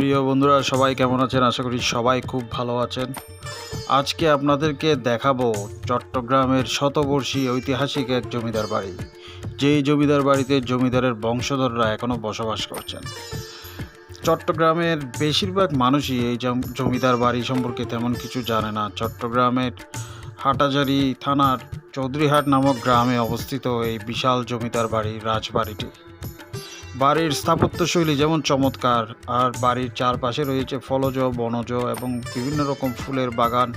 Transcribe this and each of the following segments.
প্রিয় বন্ধুরা, সবাই কেমন আছেন? আশা করি সবাই খুব ভালো আছেন। আজকে আপনাদেরকে দেখাবো চট্টগ্রামের শতবর্ষী ঐতিহাসিক এক জমিদার বাড়ি, যেই জমিদার বাড়িতে জমিদারের বংশধররা এখনও বসবাস করছেন। চট্টগ্রামের বেশিরভাগ মানুষই এই জমিদার বাড়ি সম্পর্কে তেমন কিছু জানে না। চট্টগ্রামের হাটাজারি থানার চৌধুরীহাট নামক গ্রামে অবস্থিত এই বিশাল জমিদার বাড়ি, রাজবাড়িটি। বাড়ির স্থাপত্যশৈলী যেমন চমৎকার, আর বাড়ির চারপাশে রয়েছে ফলজ, বনজ এবং বিভিন্ন রকম ফুলের বাগান।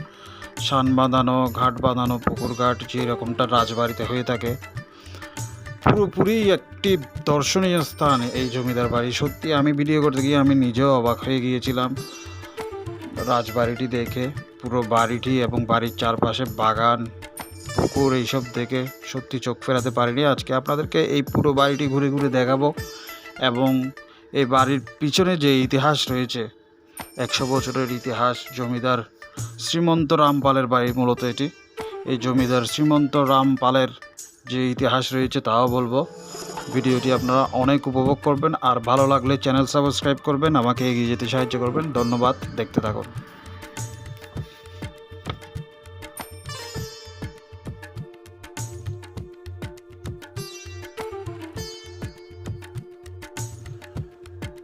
সান বাঁধানো, ঘাট বাঁধানো, পুকুর ঘাট যেরকমটা রাজবাড়িতে হয়ে থাকে। পুরোপুরি একটি দর্শনীয় স্থান এই জমিদার বাড়ি। সত্যি আমি ভিডিও করতে গিয়ে আমি নিজেও অবাক হয়ে গিয়েছিলাম রাজবাড়িটি দেখে। পুরো বাড়িটি এবং বাড়ির চারপাশে বাগান, পুকুর এইসব দেখে সত্যি চোখ ফেরাতে পারিনি। আজকে আপনাদেরকে এই পুরো বাড়িটি ঘুরে ঘুরে দেখাবো। এবং এই বাড়ির পিছনে যে ইতিহাস রয়েছে, একশো বছরের ইতিহাস, জমিদার শ্রীমন্ত রামপালের বাড়ি মূলত এটি। এই জমিদার শ্রীমন্ত রামপালের যে ইতিহাস রয়েছে তাও বলব। ভিডিওটি আপনারা অনেক উপভোগ করবেন, আর ভালো লাগলে চ্যানেল সাবস্ক্রাইব করবেন, আমাকে এগিয়ে যেতে সাহায্য করবেন। ধন্যবাদ, দেখতে থাকুন।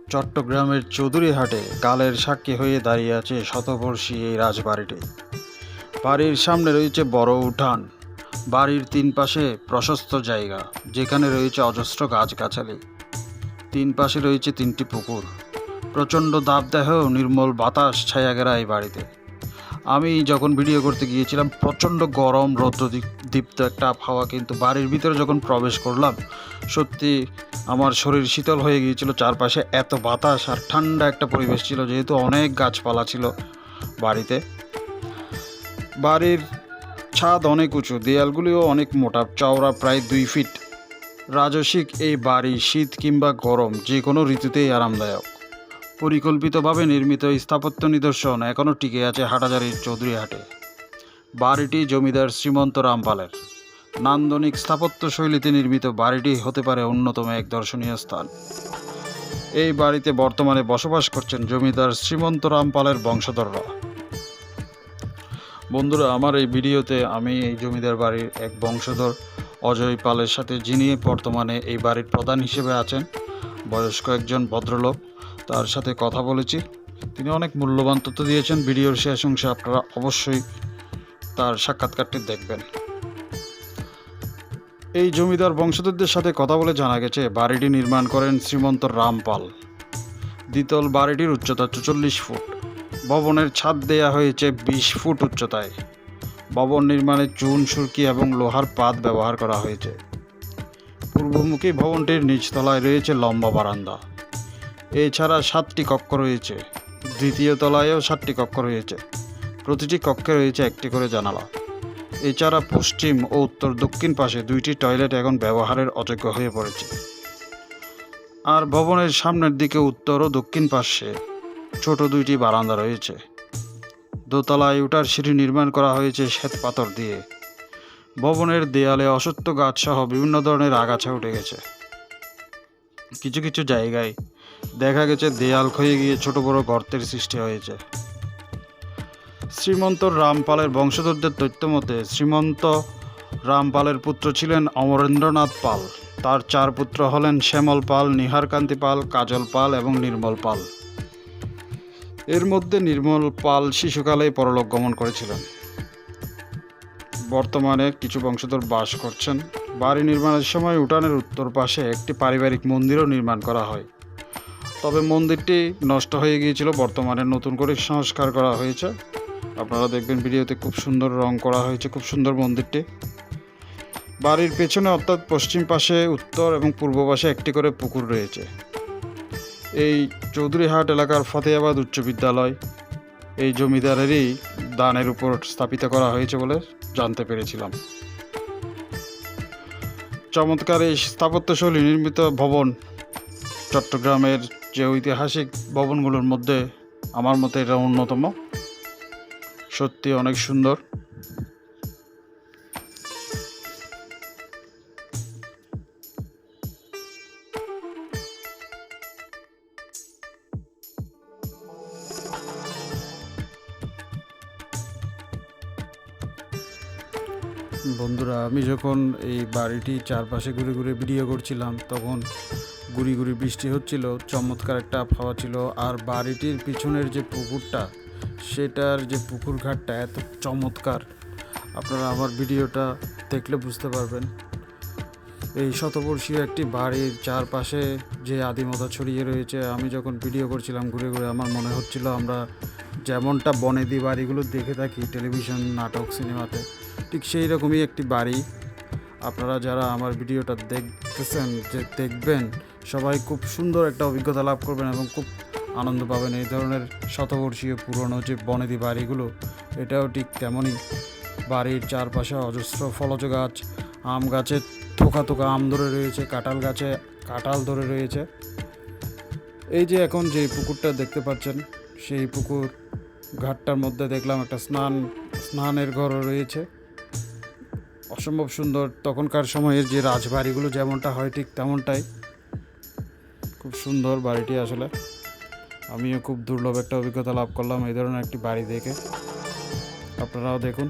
চট্টগ্রামের চৌধুরীহাটে কালের সাক্ষী হয়ে দাঁড়িয়ে আছে শতবর্ষী এই রাজবাড়িটি। বাড়ির সামনে রয়েছে বড় উঠান। বাড়ির তিন পাশে প্রশস্ত জায়গা, যেখানে রয়েছে অজস্র গাছগাছালি। তিন পাশে রয়েছে তিনটি পুকুর। প্রচণ্ড দাবদাহ নির্মল বাতাস ছায়া গেরা এই বাড়িতে। আমি যখন ভিডিও করতে গিয়েছিলাম, প্রচণ্ড গরম রৌদ্র দীপ- দীপ্ত একটা আবহাওয়া কিন্তু বাড়ির ভিতরে যখন প্রবেশ করলাম, সত্যি আমার শরীর শীতল হয়ে গিয়েছিল, চারপাশে এত বাতাস আর ঠান্ডা একটা পরিবেশ ছিল, যেহেতু অনেক গাছপালা ছিল বাড়িতে। বাড়ির ছাদ অনেক উঁচু, দেয়ালগুলিও অনেক মোটা, চওড়া প্রায় দুই ফিট। রাজসিক এই বাড়ি শীত কিংবা গরম যে কোনো ঋতুতেই আরামদায়ক। পরিকল্পিতভাবে নির্মিত স্থাপত্য নিদর্শন এখনও টিকে আছে হাটাজারির চৌধুরীহাটে বাড়িটি জমিদার শ্রীমন্ত রামপালের। নান্দনিক স্থাপত্য শৈলীতে নির্মিত বাড়িটি হতে পারে অন্যতম এক দর্শনীয় স্থান। এই বাড়িতে বর্তমানে বসবাস করছেন জমিদার শ্রীমন্ত রামপালের বংশধররা। বন্ধুরা, আমার এই ভিডিওতে আমি এই জমিদার বাড়ির এক বংশধর, অজয় পালের সাথে যিনি বর্তমানে এই বাড়ির প্রধান হিসেবে আছেন, বয়স্ক একজন ভদ্রলোক তার সাথে কথা বলেছি। তিনি অনেক মূল্যবান তথ্য দিয়েছেন। ভিডিওর শেষ অংশে আপনারা অবশ্যই তার সাক্ষাৎকারটি দেখবেন। এই জমিদার বংশধরদের সাথে কথা বলে জানা গেছে, বাড়িটি নির্মাণ করেন শ্রীমন্ত রামপাল দ্বিতল বাড়িটির উচ্চতা চুচল্লিশ ফুট। ভবনের ছাদ দেয়া হয়েছে বিশ ফুট উচ্চতায়। ভবন নির্মাণে চুন, সুরকি এবং লোহার পাত ব্যবহার করা হয়েছে। পূর্বমুখী ভবনটির নিচতলায় রয়েছে লম্বা বারান্দা। এছাড়া সাতটি কক্ষ রয়েছে। দ্বিতীয় তলায়ও সাতটি কক্ষ রয়েছে। প্রতিটি কক্ষে রয়েছে একটি করে জানালা। এছাড়া পশ্চিম ও উত্তর দক্ষিণ পাশে দুইটি টয়লেট এখন ব্যবহারের অযোগ্য হয়ে পড়েছে। আর ভবনের সামনের দিকে উত্তর ও দক্ষিণ পাশে ছোট দুইটি বারান্দা রয়েছে। দোতলায় উঠার সিঁড়ি নির্মাণ করা হয়েছে শ্বেত পাথর দিয়ে। ভবনের দেয়ালে অসত্য গাছ সহ বিভিন্ন ধরনের আগাছা উঠে গেছে। কিছু কিছু জায়গায় দেখা গেছে দেয়াল ক্ষয়ে গিয়ে ছোট বড় গর্তের সৃষ্টি হয়েছে। শ্রীমন্ত রামপালের বংশধরদের তথ্য মতে, শ্রীমন্ত রামপালের পুত্র ছিলেন অমরেন্দ্রনাথ পাল। তার চার পুত্র হলেন শ্যামল পাল, নিহারকান্তি পাল, কাজল পাল এবং নির্মল পাল। এর মধ্যে নির্মল পাল শিশুকালেই পরলোক গমন করেছিলেন। বর্তমানে কিছু বংশধর বাস করছেন। বাড়ি নির্মাণের সময় উঠানের উত্তর পাশে একটি পারিবারিক মন্দিরও নির্মাণ করা হয়। তবে মন্দিরটি নষ্ট হয়ে গিয়েছিল, বর্তমানে নতুন করে সংস্কার করা হয়েছে। আপনারা দেখবেন ভিডিওতে খুব সুন্দর রং করা হয়েছে, খুব সুন্দর মন্দিরটি। বাড়ির পেছনে অর্থাৎ পশ্চিম পাশে, উত্তর এবং পূর্ব পাশে একটি করে পুকুর রয়েছে। এই চৌধুরীহাট এলাকার ফতেহাবাদ উচ্চ বিদ্যালয়। এই জমিদারেরই দানের উপর স্থাপিত করা হয়েছে বলে জানতে পেরেছিলাম। চমৎকার এই স্থাপত্যশৈলী নির্মিত ভবন চট্টগ্রামের যে ঐতিহাসিক ভবনগুলোর মধ্যে আমার মতে এটা অন্যতম। সত্যি অনেক সুন্দর। বন্ধুরা, আমি যখন এই বাড়িটি চারপাশে ঘুরে ঘুরে ভিডিও করছিলাম, তখন গুড়ি গুড়ি বৃষ্টি হচ্ছিল, চমৎকার একটা আবহাওয়া ছিল, আর বাড়িটির পিছনের যে পুকুরটা, সেটার যে পুকুর ঘাটটা এত চমৎকার। আপনারা আমার ভিডিওটা দেখলে বুঝতে পারবেন। এই শতবর্ষীয় একটি বাড়ির চারপাশে যে আদিমতা ছড়িয়ে রয়েছে, আমি যখন ভিডিও করছিলাম ঘুরে ঘুরে, আমার মনে হচ্ছিল আমরা যেমনটা বনেদি বাড়িগুলো দেখে থাকি, টেলিভিশন, নাটক, সিনেমাতে, ঠিক সেই রকমই একটি বাড়ি। আপনারা যারা আমার ভিডিওটা দেখতেছেন, যে দেখবেন, সবাই খুব সুন্দর একটা অভিজ্ঞতা লাভ করবেন এবং খুব আনন্দ পাবেন। এই ধরনের শতবর্ষীয় পুরনো যে বনেদি বাড়িগুলো, এটাও ঠিক তেমনই। বাড়ির চারপাশে অজস্র ফলজ গাছ, আম গাছে থোকা থোকা আম ধরে রয়েছে, কাঁঠাল গাছে কাঁঠাল ধরে রয়েছে। এই যে এখন যে পুকুরটা দেখতে পাচ্ছেন, সেই পুকুর ঘাটটার মধ্যে দেখলাম একটা স্নান, স্নানের ঘরও রয়েছে। অসম্ভব সুন্দর তখনকার সময়ের যে রাজবাড়িগুলো যেমনটা হয় ঠিক তেমনটাই। খুব সুন্দর বাড়িটি আসলে। আমিও খুব দুর্লভ একটা অভিজ্ঞতা লাভ করলাম এই ধরনের একটি বাড়ি দেখে। আপনারাও দেখুন।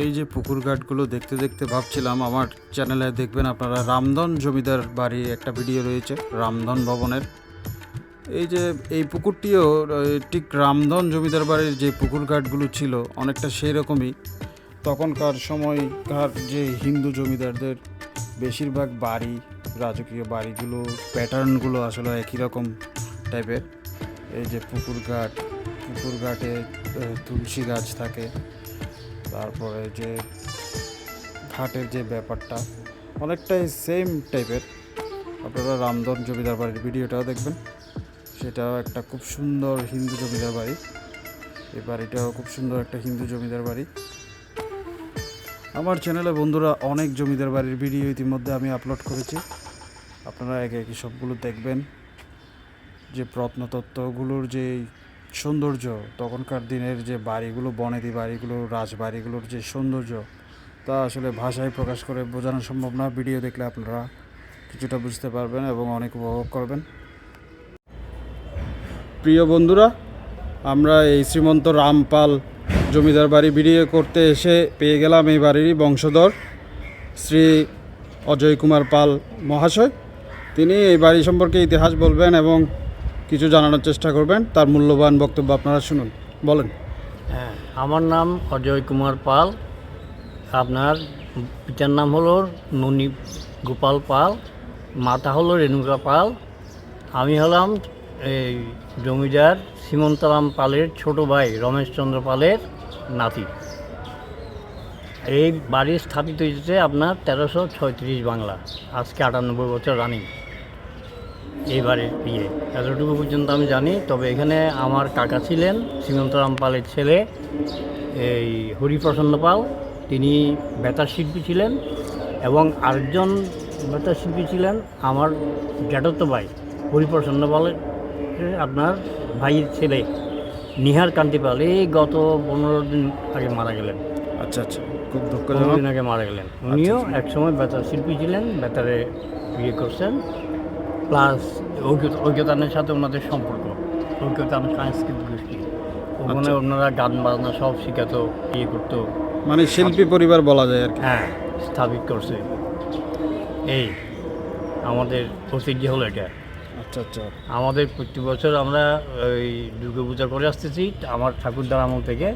এই যে পুকুর ঘাটগুলো দেখতে দেখতে ভাবছিলাম, আমার চ্যানেলে দেখবেন আপনারা, রামধন জমিদার বাড়ি একটা ভিডিও রয়েছে, রামধন ভবনের। এই যে এই পুকুরটিও ঠিক রামধন জমিদার বাড়ির যে পুকুর ঘাটগুলো ছিল, অনেকটা সেই রকমই তখনকার সময়কার যে হিন্দু জমিদারদের বেশিরভাগ বাড়ি, রাজকীয় বাড়িগুলো প্যাটার্নগুলো আসলে একই রকম টাইপের এই যে পুকুর ঘাট, পুকুর ঘাটে তুলসী গাছ থাকে তারপরে যে ঘাটের যে ব্যাপারটা, অনেকটাই সেম টাইপের আপনারা রামধন জমিদার বাড়ির ভিডিওটাও দেখবেন। সেটাও একটা খুব সুন্দর হিন্দু জমিদার বাড়ি। এই বাড়িটাও খুব সুন্দর একটা হিন্দু জমিদার বাড়ি। আমার চ্যানেলে বন্ধুরা অনেক জমিদার বাড়ির ভিডিও ইতিমধ্যে আমি আপলোড করেছি। আপনারা একে একে সবগুলো দেখবেন। যে প্রত্নতত্ত্বগুলোর যে সৌন্দর্য, তখনকার দিনের যে বাড়িগুলো, বনেদি বাড়িগুলো, রাজবাড়িগুলোর যে সৌন্দর্য, তা আসলে ভাষায় প্রকাশ করে বোঝানো সম্ভব না। ভিডিও দেখলে আপনারা কিছুটা বুঝতে পারবেন এবং অনেক উপভোগ করবেন। প্রিয় বন্ধুরা, আমরা এই শ্রীমন্ত রামপাল জমিদার বাড়ি ভিডিও করতে এসে পেয়ে গেলাম এই বাড়িরই বংশধর শ্রী অজয় কুমার পাল মহাশয়। তিনি এই বাড়ি সম্পর্কে ইতিহাস বলবেন এবং কিছু জানানোর চেষ্টা করবেন। তার মূল্যবান বক্তব্য আপনারা শুনুন। বলেন। হ্যাঁ আমার নাম অজয় কুমার পাল। আপনার পিতার নাম হলো ননী গোপাল পাল, মাতা হলো রেণুকা পাল। আমি হলাম এই জমিদার সীমন্তরাম পালের ছোট ভাই রমেশচন্দ্র পালের নাতি। এই বাড়ি স্থাপিত হয়েছে আপনার তেরোশো ছয়ত্রিশ বাংলা। আজকে আটানব্বই বছর রানিং এই বাড়ির বিয়ে। এতটুকু পর্যন্ত আমি জানি তবে এখানে আমার কাকা ছিলেন সীমন্তরাম পালের ছেলে এই হরিপ্রসন্ন পাল। তিনি বেতার শিল্পী ছিলেন এবং আরেকজন বেতার শিল্পী ছিলেন আমার জ্যাঠতো ভাই হরিপ্রসন্ন পালের আপনার ভাইয়ের ছেলে নিহার কান্তি পাল। এই গত পনেরো দিন আগে মারা গেলেন। আচ্ছা আচ্ছা। খুব দুঃখজনক। আগে মারা গেলেন। উনিও একসময় বেতার শিল্পী ছিলেন বেতারে বিয়ে করছেন। প্লাস ঐক্য- ঐক্যতানের সাথে ওনাদের সম্পর্ক। ঐক্যতান সাংস্কৃতিক গোষ্ঠী। ওখানে আচ্ছা। ওনারা গান বাজনা সব শিখাতো ইয়ে করতো। মানে শিল্পী পরিবার বলা যায় আর কি। হ্যাঁ স্থাপিত করছে। এই আমাদের ঐতিহ্য হলো এটা। আচ্ছা আচ্ছা। আমাদের প্রতি বছর আমরা ওই দুর্গা পূজা করে আসতেছি আমার ঠাকুরদার আমল থেকে।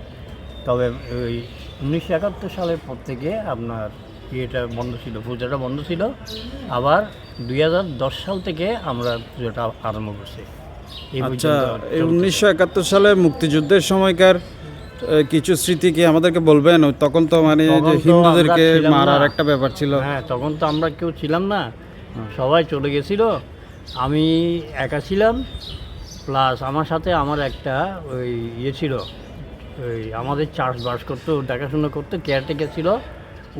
তবে ওই উনিশশো একাত্তর সালের পর থেকে আপনার ইয়েটা বন্ধ ছিল? পূজাটা বন্ধ ছিল। আবার দুই হাজার দশ সাল থেকে আমরা পুজোটা আরম্ভ করছি। আচ্ছা। উনিশশো একাত্তর সালে মুক্তিযুদ্ধের সময়কার কিছু স্মৃতি কি আমাদেরকে বলবেন? তখন তো মানে যে হিন্দুদেরকে মারার একটা ব্যাপার ছিল। হ্যাঁ তখন তো আমরা কেউ ছিলাম না। সবাই চলে গেছিল। আমি একা ছিলাম। প্লাস আমার সাথে আমার একটা ওই ইয়ে ছিল। ওই আমাদের চাষবাস করতো দেখাশোনা করতো কেয়ারটেকার ছিল।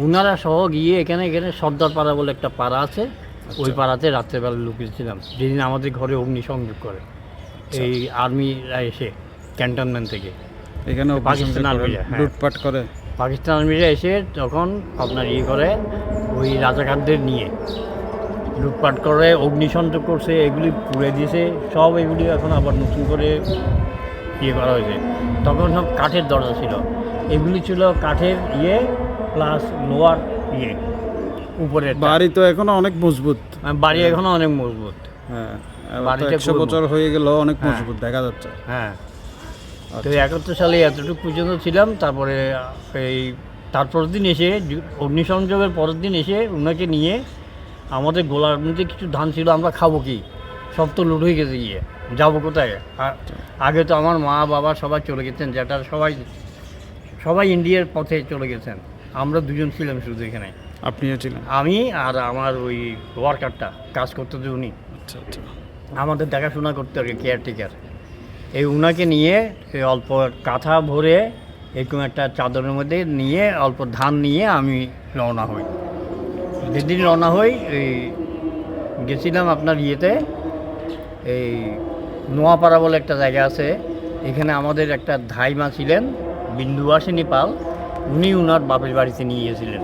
উনারা সহ গিয়ে এখানে এখানে সর্দার পাড়া বলে একটা পাড়া আছে। ওই পাড়াতে রাত্রেবেলা লুকিয়েছিলাম। যেদিন আমাদের ঘরে অগ্নিসংযোগ করে এই আর্মিরা এসে ক্যান্টনমেন্ট থেকে। এখানে পাকিস্তান আর্মিরা, হ্যাঁ। লুটপাট করে। পাকিস্তান আর্মিরা এসে তখন আপনার ইয়ে করে ওই রাজাকারদের নিয়ে লুটপাট করে অগ্নিসংযোগ করছে এগুলি পুড়ে দিয়েছে সব এগুলি এখন আবার নতুন করে ইয়ে করা হয়েছে। তখন সব কাঠের দরজা ছিল। এগুলি ছিল কাঠের ইয়ে প্লাস লোয়ার ইয়ে উপরের বাড়ি তো এখনও অনেক মজবুত। বাড়ি এখনও অনেক মজবুত। হ্যাঁ একশো বছর হয়ে গেল অনেক হ্যাঁ। মজবুত দেখা যাচ্ছে। হ্যাঁ। তো আচ্ছা। একাত্তর সালে এতটুকু পর্যন্ত ছিলাম তারপরে এই তারপরের দিন এসে অগ্নিসংযোগের পরের দিন এসে ওনাকে নিয়ে আমাদের গোলার মধ্যে কিছু ধান ছিল আমরা খাব কি? সব তো লুট হয়ে গেছে গিয়ে যাব কোথায়? আগে তো আমার মা বাবা সবাই চলে গেছেন যেটা সবাই সবাই ইন্ডিয়ার পথে চলে গেছেন। আমরা দুজন ছিলাম শুধু এখানে। আপনিও ছিলেন। আমি আর আমার ওই ওয়ার্কারটা কাজ করতে যে উনি। আচ্ছা আচ্ছা। আমাদের দেখাশোনা করতে হবে কেয়ারটেকার এই উনাকে নিয়ে এই অল্প কাঁথা ভরে এরকম একটা চাদরের মধ্যে নিয়ে অল্প ধান নিয়ে আমি রওনা হই। যেদিন রওনা হই এই গেছিলাম আপনার ইয়েতে এই নোয়াপাড়া বলে একটা জায়গা আছে। এখানে আমাদের একটা ধাইমা ছিলেন বিন্দুবাসিনী পাল। উনি উনার বাপের বাড়িতে নিয়ে গিয়েছিলেন।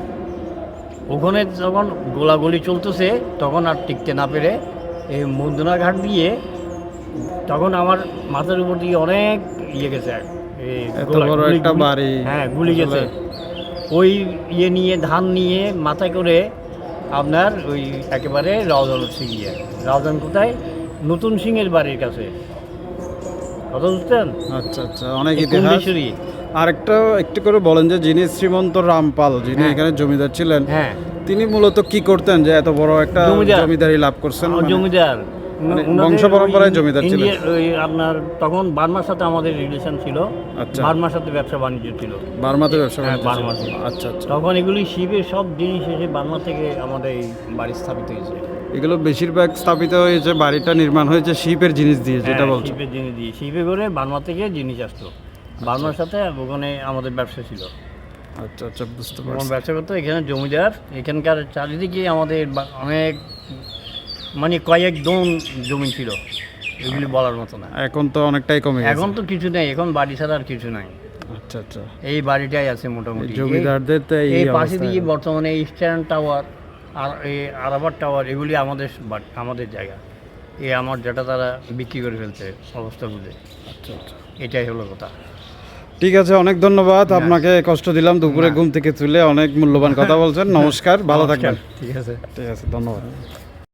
ওখানে যখন গোলাগুলি চলতেছে তখন আর টিকতে না পেরে এই মন্দনা ঘাট দিয়ে তখন আমার মাথার উপর দিয়ে অনেক ইয়ে গেছে। হ্যাঁ গুলি গেছে। ওই ইয়ে নিয়ে ধান নিয়ে মাথায় করে আপনার ওই একেবারে রাউজান হচ্ছে গিয়ে রাউজান কোথায়? নতুন সিংয়ের বাড়ির কাছে। কথা বুঝতেন আচ্ছা আচ্ছা অনেক ইতিহাস। আরেকটা একটু করে বলেন যে যিনি শ্রীমন্ত রামপাল যিনি হ্যাঁ। এখানে জমিদার ছিলেন হ্যাঁ। তিনি মূলত কি করতেন যে এত বড় একটা জমিদার। লাভ করছেন মানে? জমিদার। মানে বংশ পরম্পরায় জমিদার ছিলেন। আপনার তখন বার্মার সাথে আমাদের রিলেশন ছিল। আচ্ছা। বার্মার সাথে ব্যবসা বাণিজ্য ছিল। বার্মাতে ব্যবসা হ্যাঁ, বাণিজ্য আচ্ছা আচ্ছা। তখন এগুলি শিবের সব জিনিস এসে বার্মা থেকে আমাদের এই বাড়ি স্থাপিত হয়েছে। এগুলো বেশিরভাগ স্থাপিত হয়েছে বাড়িটা নির্মাণ হয়েছে শিপের জিনিস দিয়ে যেটা বলছো। শিপের জিনিস দিয়ে। শিপে করে বার্মা থেকে জিনিস আসতো বার্মার সাথে ওখানে আমাদের ব্যবসা ছিল। আচ্ছা আচ্ছা বুঝতে পারছি। ব্যবসা করতো এখানে জমিদার এখানকার চারিদিকে আমাদের অনেক মানে কয়েক দন জমি ছিল। এগুলি বলার মতো না। এখন তো অনেকটাই কমে এখন তো কিছু নেই এখন বাড়ি ছাড়া আর কিছু নাই। আচ্ছা আচ্ছা। এই বাড়িটাই আছে মোটামুটি। জমিদারদের তো এই পাশে দিয়ে বর্তমানে ইস্টার্ন টাওয়ার আর এই আরাবার টাওয়ার এগুলি আমাদের আমাদের জায়গা। এই আমার যেটা তারা বিক্রি করে ফেলছে অবস্থা বুঝে। আচ্ছা আচ্ছা। এটাই হলো কথা। ঠিক আছে অনেক ধন্যবাদ। আপনাকে কষ্ট দিলাম দুপুরে ঘুম থেকে তুলে অনেক মূল্যবান কথা বলছেন। নমস্কার ভালো থাকবেন। ঠিক আছে। ঠিক আছে ধন্যবাদ।